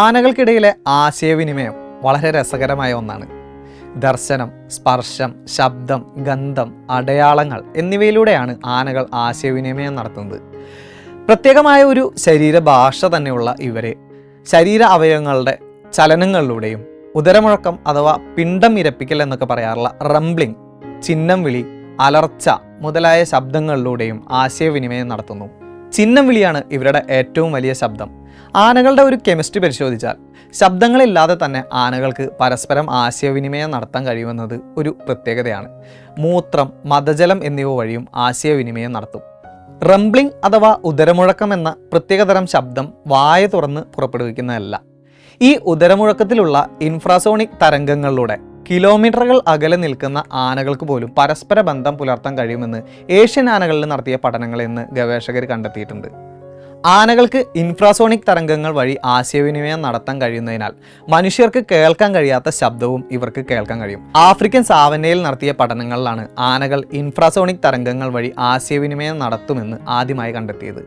ആനകൾക്കിടയിലെ ആശയവിനിമയം വളരെ രസകരമായ ഒന്നാണ്. ദർശനം സ്പർശം ശബ്ദം ഗന്ധം അടയാളങ്ങൾ എന്നിവയിലൂടെയാണ് ആനകൾ ആശയവിനിമയം നടത്തുന്നത്. പ്രത്യേകമായ ഒരു ശരീരഭാഷ തന്നെയുള്ള ഇവരെ ശരീര അവയവങ്ങളുടെ ചലനങ്ങളിലൂടെയും ഉദരമുഴക്കം അഥവാ പിണ്ടം ഇരപ്പിക്കൽ എന്നൊക്കെ പറയാറുള്ള റംബ്ലിംഗ് ചിഹ്നം വിളി അലർച്ച മുതലായ ശബ്ദങ്ങളിലൂടെയും ആശയവിനിമയം നടത്തുന്നു. ചിഹ്നം വിളിയാണ് ഇവരുടെ ഏറ്റവും വലിയ ശബ്ദം. ആനകളുടെ ഒരു കെമിസ്ട്രി പരിശോധിച്ചാൽ ശബ്ദങ്ങളില്ലാതെ തന്നെ ആനകൾക്ക് പരസ്പരം ആശയവിനിമയം നടത്താൻ കഴിയുമെന്നത് ഒരു പ്രത്യേകതയാണ്. മൂത്രം മതജലം എന്നിവ വഴിയും ആശയവിനിമയം നടത്തും. റംബ്ലിംഗ് അഥവാ ഉദരമുഴക്കം എന്ന പ്രത്യേകതരം ശബ്ദം വായ തുറന്ന് പുറപ്പെടുവിക്കുന്നതല്ല. ഈ ഉദരമുഴക്കത്തിലുള്ള ഇൻഫ്രാസോണിക് തരംഗങ്ങളിലൂടെ കിലോമീറ്ററുകൾ അകലെ നിൽക്കുന്ന ആനകൾക്ക് പോലും പരസ്പര ബന്ധം പുലർത്താൻ കഴിയുമെന്ന് ഏഷ്യൻ ആനകളിൽ നടത്തിയ പഠനങ്ങൾ ഇന്ന് ഗവേഷകർ കണ്ടെത്തിയിട്ടുണ്ട്. ആനകൾക്ക് ഇൻഫ്രാസോണിക് തരംഗങ്ങൾ വഴി ആശയവിനിമയം നടത്താൻ കഴിയുന്നതിനാൽ മനുഷ്യർക്ക് കേൾക്കാൻ കഴിയാത്ത ശബ്ദവും ഇവർക്ക് കേൾക്കാൻ കഴിയും. ആഫ്രിക്കൻ സാവന്നയിൽ നടത്തിയ പഠനങ്ങളിലാണ് ആനകൾ ഇൻഫ്രാസോണിക് തരംഗങ്ങൾ വഴി ആശയവിനിമയം നടത്തുമെന്ന് ആദ്യമായി കണ്ടെത്തിയത്.